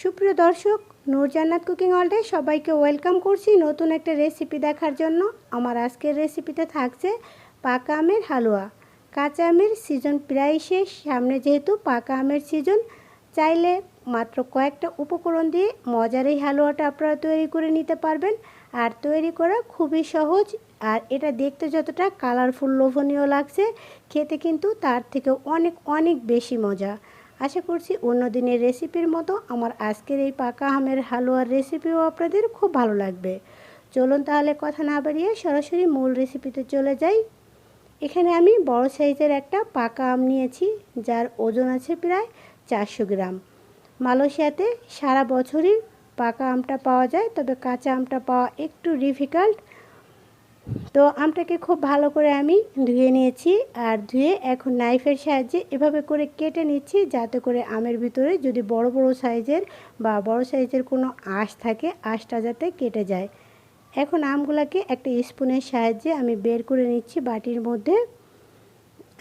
সুপ্রিয় দর্শক, নূরজান্নাত কুকিং ওয়ার্ল্ডে সবাইকে ওয়েলকাম করছি নতুন একটা রেসিপি দেখার জন্য। আমার আজকের রেসিপিতে থাকছে পাকা আমের হালুয়া। কাঁচা আমের সিজন প্রায় শেষ। সামনে যেহেতু পাকা আমের সিজন চাইলে মাত্র কয়েকটা উপকরণ দিয়ে মজার এই হালুয়াটা আপনারা তৈরি করে নিতে পারবেন। আর তৈরি করা খুবই সহজ, আর এটা দেখতে যতটা কালারফুল লোভনীয় লাগছে, খেতে কিন্তু তার থেকে অনেক অনেক বেশি মজা। আশা করছি অন্য দিনের রেসিপির মতো আমার আজকের এই পাকা আমের হালুয়ার রেসিপিও আপনাদের খুব ভালো লাগবে। চলুন তাহলে কথা না বাড়িয়ে সরাসরি মূল রেসিপিতে চলে যাই। এখানে আমি বড় সাইজের একটা পাকা আম নিয়েছি, যার ওজন আছে প্রায় চারশো গ্রাম। মালয়েশিয়াতে সারা বছরই পাকা আমটা পাওয়া যায়, তবে কাঁচা আমটা পাওয়া একটু ডিফিকাল্ট তো আমটাকে খুব ভালো করে আমি ধুয়ে নিয়েছি আর ধুয়ে এখন নাইফের সাহায্যে এভাবে করে কেটে নিচ্ছি যাতে করে আমের ভিতরে যদি বড় বড় সাইজের বা বড় সাইজের কোনো আঁশ থাকে, আঁশটা যাতে কেটে যায়। এখন আমগুলোকে একটা স্পুনের সাহায্যে আমি বের করে নিচ্ছি বাটির মধ্যে।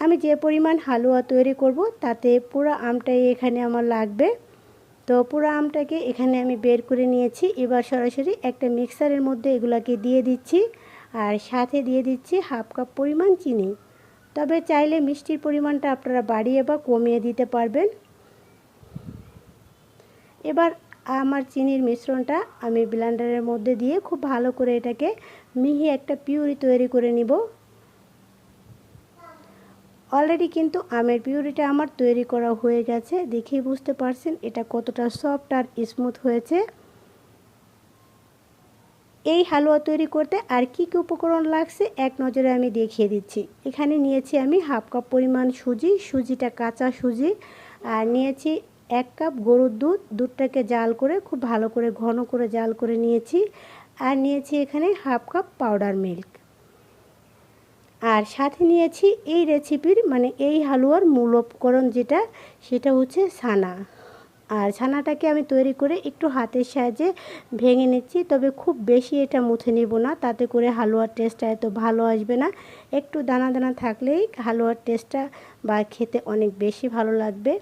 আমি যে পরিমাণ হালুয়া তৈরি করব তাতে পুরো আমটাই এখানে আমার লাগবে। তো পুরো আমটাকে এখানে আমি বের করে নিয়েছি। এবার সরাসরি একটা মিক্সারের মধ্যে এগুলাকে দিয়ে দিচ্ছি। আর সাথে দিয়ে দিচ্ছি হাফ কাপ পরিমাণ চিনি। তবে চাইলে মিষ্টির পরিমাণটা আপনারা বাড়িয়ে বা কমিয়ে দিতে পারবেন। এবার আমার চিনির মিশ্রণটা আমি ব্লেন্ডারের মধ্যে দিয়ে খুব ভালো করে এটাকে মিহি একটা পিউরি তৈরি করে নিব। অলরেডি কিন্তু আমের পিউরিটা আমার তৈরি করা হয়ে গেছে। দেখেই বুঝতে পারছেন এটা কতটা সফট আর স্মুথ হয়েছে। এই হালুয়া তৈরি করতে আর কি কী উপকরণ লাগছে এক নজরে আমি দেখিয়ে দিচ্ছি। এখানে নিয়েছি আমি হাফ কাপ পরিমাণ সুজি, সুজিটা কাঁচা সুজি। আর নিয়েছি এক কাপ গরুর দুধ, দুধটাকে জাল করে, খুব ভালো করে, ঘন করে জাল করে নিয়েছি। আর নিয়েছি এখানে হাফ কাপ পাউডার মিল্ক। আর সাথে নিয়েছি এই রেসিপির মানে এই হালুয়ার মূল উপকরণ যেটা, সেটা হচ্ছে ছানা। আর ছানাটাকে আমি তৈরি করে একটু হাতের সাহায্যে ভেঙে নিচ্ছি, তবে খুব বেশি এটা মুছে নিব না। তাতে করে হালুয়ার টেস্টটা এত ভালো আসবে না। একটু দানা দানা থাকলেই হালুয়ার টেস্টটা বা খেতে অনেক বেশি ভালো লাগবে।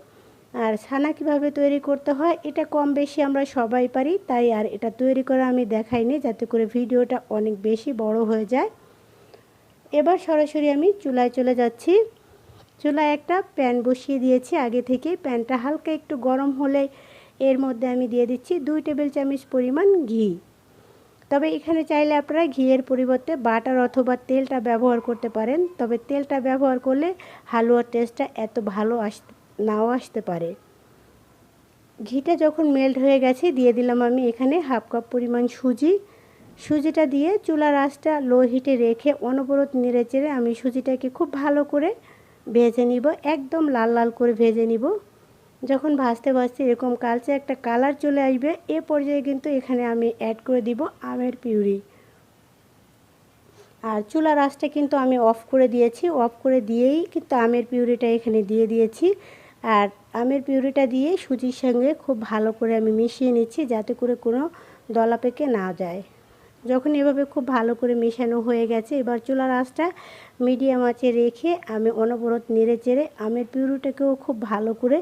আর ছানা কীভাবে তৈরি করতে হয়, এটা কম বেশি আমরা সবাই পারি, তাই আর এটা তৈরি করা আমি দেখাইনি, যাতে করে ভিডিওটা অনেক বেশি বড় হয়ে যায়। এবার সরাসরি আমি চুলায় চলে যাচ্ছি। চুলায় একটা প্যান বসিয়ে দিয়েছি। আগে থেকে প্যানটা হালকা একটু গরম হলে এর মধ্যে আমি দিয়ে দিচ্ছি দুই টেবিল চামচ পরিমাণ ঘি। তবে এখানে চাইলে আপনারা ঘিয়ের পরিবর্তে বাটার অথবা তেলটা ব্যবহার করতে পারেন। তবে তেলটা ব্যবহার করলে হালুয়ার টেস্টটা এত ভালো আস, নাও আসতে পারে। ঘিটা যখন মেল্ট হয়ে গেছে দিয়ে দিলাম আমি এখানে হাফ কাপ পরিমাণ সুজি। সুজিটা দিয়ে চুলার আঁচটা লো হিটে রেখে অনবরত নেড়ে চেড়ে আমি সুজিটাকে খুব ভালো করে ভেজে নিব, একদম লাল লাল করে ভেজে নিব। যখন ভাজতে ভাজতে এরকম কালচে একটা কালার চলে আসবে, এ পর্যায়ে কিন্তু এখানে আমি অ্যাড করে দিব আমের পিউরি। আর চুলা আঁচটা কিন্তু আমি অফ করে দিয়েছি অফ করে দিয়েই কিন্তু আমের পিউরিটা এখানে দিয়ে দিয়েছি। আর আমের পিউরিটা দিয়ে সুজির সঙ্গে খুব ভালো করে আমি মিশিয়ে নিচ্ছি, যাতে করে কোনো দলা পেকে না যায়। যখন এভাবে খুব ভালো করে মেশানো হয়ে গেছে, এবার চুলার আঁচটা মিডিয়াম আঁচে রেখে আমি অনবরত নেড়ে চেড়ে আমের পিউরিটাকেও খুব ভালো করে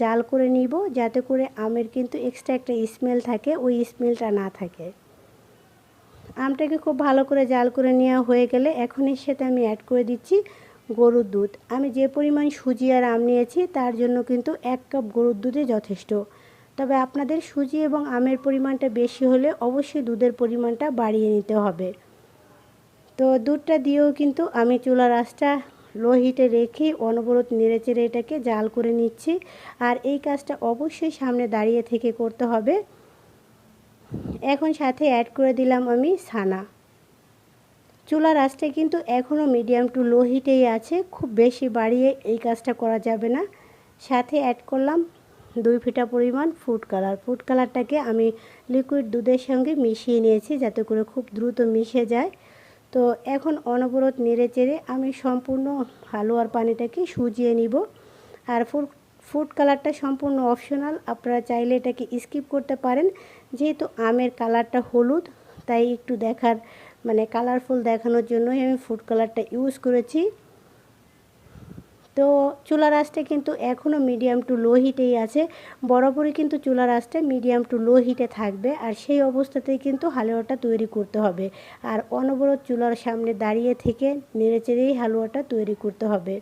জাল করে নিব, যাতে করে আমের কিন্তু এক্সট্রা একটা স্মেল থাকে, ওই স্মেলটা না থাকে। আমটাকে খুব ভালো করে জাল করে নেওয়া হয়ে গেলে এখন এর সাথে আমি অ্যাড করে দিচ্ছি গরুর দুধ। আমি যে পরিমাণ সুজি আর আম নিয়েছি, তার জন্য কিন্তু এক কাপ গরুর দুধে যথেষ্ট। তবে আপনাদের সুজি এবং আমের পরিমাণটা বেশি হলে অবশ্যই দুধের পরিমাণটা বাড়িয়ে নিতে হবে। তো দুধটা দিয়েও কিন্তু আমি চুলার আঁচটা লো হিটে রেখে অনবরত নেড়ে চেড়ে এটাকে জাল করে নিচ্ছি। আর এই কাজটা অবশ্যই সামনে দাঁড়িয়ে থেকে করতে হবে। এখন সাথে অ্যাড করে দিলাম আমি ছানা। চুলার আঁচটা কিন্তু এখনও মিডিয়াম টু লো হিটেই আছে, খুব বেশি বাড়িয়ে এই কাজটা করা যাবে না। সাথে অ্যাড করলাম দুই ফিটা পরিমাণ ফুড কালার ফুড কালারটাকে আমি লিকুইড দুধের সঙ্গে মিশিয়ে নিয়েছি যাতে করে খুব দ্রুত মিশে যায়। তো এখন অনবরত নেড়ে চেড়ে আমি সম্পূর্ণ হালুয়ার পানিটাকে সুজিয়ে নিব। আর ফুড ফুড কালারটা সম্পূর্ণ অপশনাল আপনারা চাইলে এটাকে স্কিপ করতে পারেন। যেহেতু আমের কালারটা হলুদ, তাই একটু দেখার মানে কালারফুল দেখানোর জন্যই আমি ফুড কালারটা ইউজ করেছি। তো চুলার আঁচটা কিন্তু এখনও মিডিয়াম টু লো হিটেই আছে। বরাবরই কিন্তু চুলার আঁচটা মিডিয়াম টু লো হিটে থাকবে আর সেই অবস্থাতেই কিন্তু হালুয়াটা তৈরি করতে হবে। আর অনবরত চুলার সামনে দাঁড়িয়ে থেকে নেড়েচেড়েই হালুয়াটা তৈরি করতে হবে।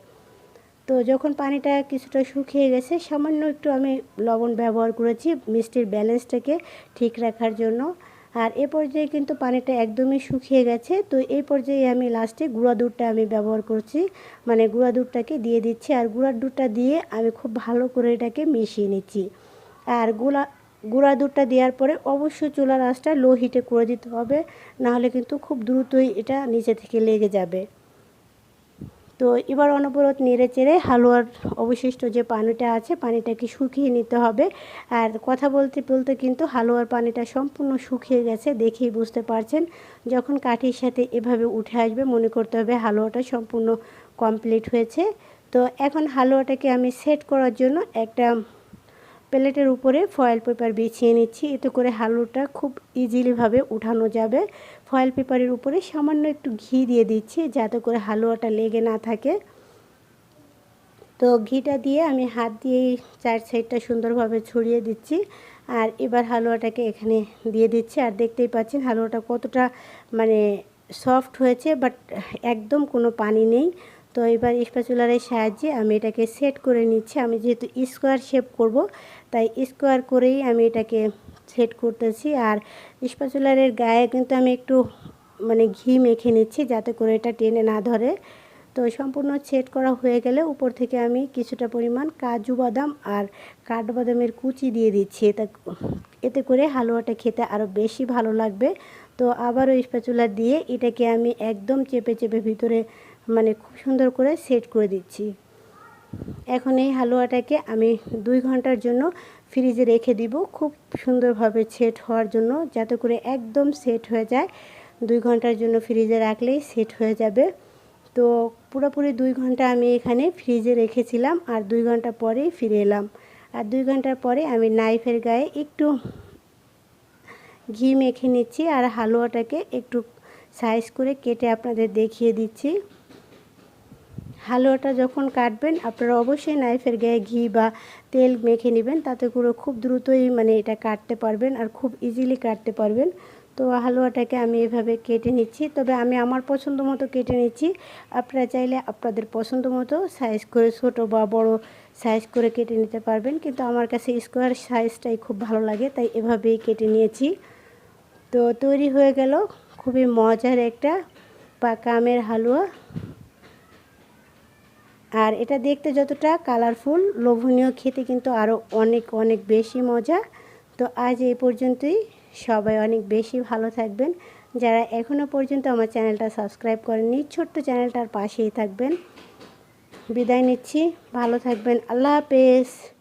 তো যখন পানিটা কিছুটা শুকিয়ে গেছে, সামান্য একটু আমি লবণ ব্যবহার করেছি মিষ্টির ব্যালেন্সটাকে ঠিক রাখার জন্য। আর এ পর্যায়ে কিন্তু পানিটা একদমই শুকিয়ে গেছে। তো এই পর্যায়ে আমি লাস্টে গুঁড়া দুধটা আমি ব্যবহার করছি। মানে গুঁড়া দুধটাকে দিয়ে দিচ্ছি আর গুঁড়ার দুধটা দিয়ে আমি খুব ভালো করে এটাকে মিশিয়ে নিচ্ছি। আর গুঁড়া গুঁড়া দুধটা দেওয়ার পরে অবশ্যই চুলার আঁচটা লো হিটে করে দিতে হবে। নাহলে কিন্তু খুব দ্রুতই এটা নিচে থেকে লেগে যাবে। তো এবার অনবরত নেড়ে চেড়ে হালুয়ার অবশিষ্ট যে পানিটা আছে, পানিটাকে শুকিয়ে নিতে হবে। আর কথা বলতে বলতে কিন্তু হালুয়ার পানিটা সম্পূর্ণ শুকিয়ে গেছে দেখেই বুঝতে পারছেন। যখন কাঠির সাথে এভাবে উঠে আসবে, মনে করতে হবে হালুয়াটা সম্পূর্ণ কমপ্লিট হয়েছে। তো এখন হালুয়াটাকে আমি সেট করার জন্য একটা প্লেটের উপরে ফয়েল পেপার বিছিয়ে নিচ্ছি। এতে করে হালুটা খুব ইজিলিভাবে উঠানো যাবে। ফয়েল পেপারের উপরে সামান্য একটু ঘি দিয়ে দিচ্ছি যাতে করে হালুয়াটা লেগে না থাকে। তো ঘিটা দিয়ে আমি হাত দিয়েই চার সাইডটা সুন্দরভাবে ছড়িয়ে দিচ্ছি। আর এবার হালুয়াটাকে এখানে দিয়ে দিচ্ছি। আর দেখতেই পাচ্ছেন হালুয়াটা কতটা মানে সফট হয়েছে বাট একদম কোনো পানি নেই। তো এবার স্প্যাচুলারের সাহায্যে আমি এটাকে সেট করে নিচ্ছি। আমি যেহেতু স্কোয়ার শেপ করব, তাই স্কোয়ার করেই আমি এটাকে সেট করতেছি। আর স্প্যাচুলারের গায়ে কিন্তু আমি একটু মানে ঘি মেখে নিচ্ছি যাতে করে এটা টেনে না ধরে। তো সম্পূর্ণ সেট করা হয়ে গেলে উপর থেকে আমি কিছুটা পরিমাণ কাজু বাদাম আর কাঠবাদামের কুচি দিয়ে দিচ্ছি। এটা এতে করে হালুয়াটা খেতে আরও বেশি ভালো লাগবে। তো আবারও স্প্যাচুলা দিয়ে এটাকে আমি একদম চেপে চেপে ভিতরে মানে খুব সুন্দর করে সেট করে দিচ্ছি। এখন এই হালুয়াটাকে আমি দুই ঘণ্টার জন্য ফ্রিজে রেখে দিব। খুব সুন্দরভাবে সেট হওয়ার জন্য যাতে করে একদম সেট হয়ে যায়। দুই ঘণ্টার জন্য ফ্রিজে রাখলেই সেট হয়ে যাবে। তো পুরোপুরি দুই ঘণ্টা আমি এখানে ফ্রিজে রেখেছিলাম আর দুই ঘণ্টা পরেই ফিরে এলাম। আর দুই ঘণ্টার পরে আমি নাইফের গায়ে একটু ঘি মেখে নিচ্ছি আর হালুয়াটাকে একটু সাইজ করে কেটে আপনাদের দেখিয়ে দিচ্ছি। হালুয়াটা যখন কাটবেন, আপনারা অবশ্যই নাইফের গায়ে ঘি বা তেল মেখে নেবেন, তাতে করে খুব দ্রুতই মানে এটা কাটতে পারবেন আর খুব ইজিলি কাটতে পারবেন। তো হালুয়াটাকে আমি এভাবে কেটে নিচ্ছি। তবে আমি আমার পছন্দ মতো কেটে নিচ্ছি। আপনারা চাইলে আপনাদের পছন্দ মতো সাইজ করে, ছোট বা বড় সাইজ করে কেটে নিতে পারবেন। কিন্তু আমার কাছে স্কোয়ার সাইজটাই খুব ভালো লাগে, তাই এভাবেই কেটে নিয়েছি। তো তৈরি হয়ে গেল। খুবই মজার একটা পাকা আমের হালুয়া। আর এটা দেখতে যতটা কালারফুল লোভনীয়, খেতে কিন্তু আরও অনেক অনেক বেশি মজা। তো আজ এই পর্যন্তই। সবাই অনেক বেশি ভালো থাকবেন। যারা এখনও পর্যন্ত আমার চ্যানেলটা সাবস্ক্রাইব করেননি, ছোট্ট চ্যানেলটার পাশেই থাকবেন। বিদায় নিচ্ছি। ভালো থাকবেন। আল্লাহ হাফেজ।